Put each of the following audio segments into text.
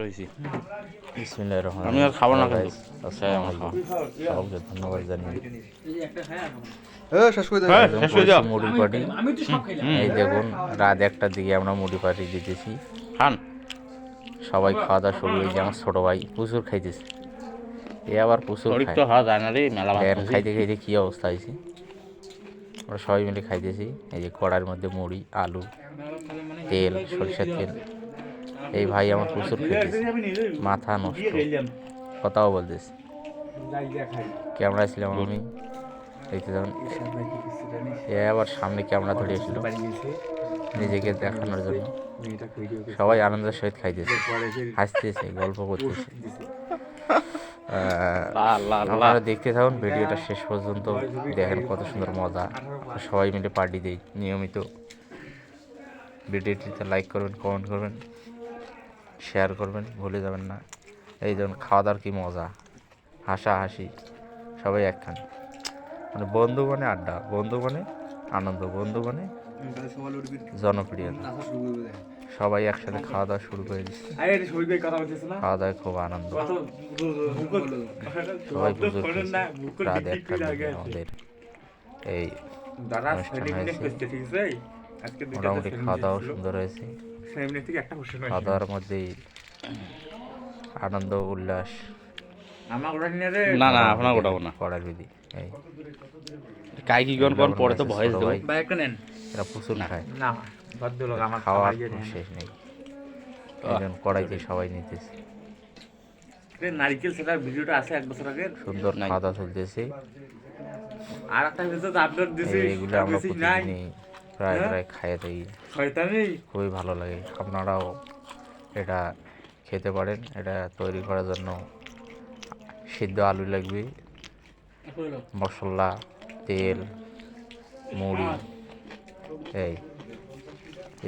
হয়েছি আমি আর খাব না। কিন্তু। Guys, আসসালামু আলাইকুম। ধন্যবাদ জানিয়ে। হ্যাঁ মুড়ি পার্টি এই দেখুন রাত একটার দিকে আমরা মুড়ি পার্টি দিতেছি। খান। সবাই খাওয়া দাওয়া শুরু হয়েছে আমার ছোট ভাই প্রচুর খাইতেছে। এ আবার প্রচুর খাওয়া। খাইতে খাইতে কী অবস্থা হয়েছে। আমরা সবাই মিলে খাইতেছি। এই যে কড়ার মধ্যে মুড়ি আলু তেল সরিষার তেল। এই ভাই আমার প্রচুর খাইতেছে মাথা নষ্ট। কথাও বলতেছে। ক্যামেরা ছিলাম আমি। দেখতে যাবেন এ আবার সামনে ক্যামেরা ধরে এসেছিল। নিজেকে দেখানোর জন্য। সবাই আনন্দের সহিত খাইতেছে। হাসতেছে, গল্প করতেছে। আপনারা দেখতে থাকুন, ভিডিওটা শেষ পর্যন্ত দেখেন কত সুন্দর মজা। সবাই মিলে পার্টি দেই, নিয়মিত। ভিডিওটিতে লাইক করবেন কমেন্ট করবেন। শেয়ার করবেন, ভুলে যাবেন না। এই যেমন খাওয়া দাওয়ার কি মজা। হাসা হাসি সবাই একখান মানে বন্ধু মানে আড্ডা বন্ধু মানে আনন্দ বন্ধু মানে জনপ্রিয়তা। সবাই একসাথে খাওয়া দাওয়া শুরু করে দিচ্ছে। খাওয়া দাওয়ায় খুব আনন্দ। সবাই পুজো আমাদের। এই মোটামুটি খাওয়া দাওয়া সুন্দর হয়েছে। খাওয়া দাওয়ার মধ্যেই আনন্দ উল্লাস। না না আপনার গোটাবো না। করার বিধি এই। কাই কি কোন কোন পরে তো ভয়েস দেবো। ভাই একটা নেন। এরা প্রচুর খায়। না ভদ্রলোক আমার খাওয়ার শেষ নেই। একজন কড়াইতে সবাই নিতেছে। নারিকেল সেটার ভিডিওটা আছে এক বছর আগের সুন্দর। খাওয়া দাওয়া চলতেছে আর একটা ভিডিও আপলোড দিছি এগুলো আমরা প্রতিদিনই প্রায় প্রায় খাইয়ে দিই। খুবই ভালো লাগে। আপনারাও এটা খেতে পারেন। এটা তৈরি করার জন্য সিদ্ধ আলু লাগবে। মশলা তেল মুড়ি এই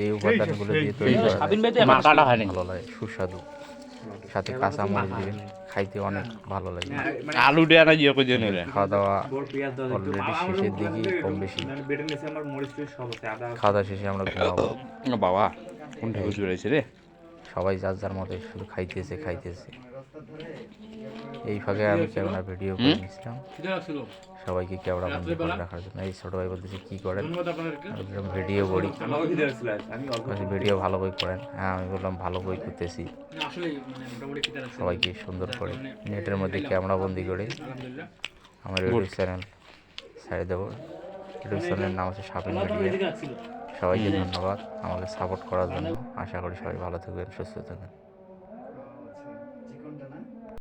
এই উপাদানগুলো দিয়ে তৈরি করা ভালো লাগে সুস্বাদু। সাথে কাঁচা মরিচ দিবেন। খাইতে অনেক ভালো লাগে। আলু দেয়া না ইয়ে করে নিলে খাওয়া দাওয়া বড় পেঁয়াজ দাও অলরেডি শেষের দিকে কম বেশি। বেটে নিয়েছে আমার মরিচ টরিচ সব আছে আদা খাওয়া দাওয়া শেষে আমরা ঘুমাবো। বাবা কোনটা বেড়েছে রে? সবাই যার যার মতো শুধু খাইতেছে খাইতেছে। এই ফাঁকে আমি ক্যামেরা ভিডিও করে নিয়েছিলাম। সবাইকে ক্যামেরা বন্দি করে রাখার জন্য। এই ছোটো ভাই বলতেছে কী করেন? ভিডিও করি। ভিডিও ভালো বই করেন। হ্যাঁ আমি বললাম ভালো বই করতেছি। সবাইকে সুন্দর করে নেটের মধ্যে ক্যামেরা বন্দি করে আমার ইউটিউব চ্যানেল ছেড়ে দেবো। ইউটিউব চ্যানেলের নাম হচ্ছে শাপিং মিডিয়া সবাইকে ধন্যবাদ আমাকে সাপোর্ট করার জন্য। আশা করি সবাই ভালো থাকবেন সুস্থ থাকবেন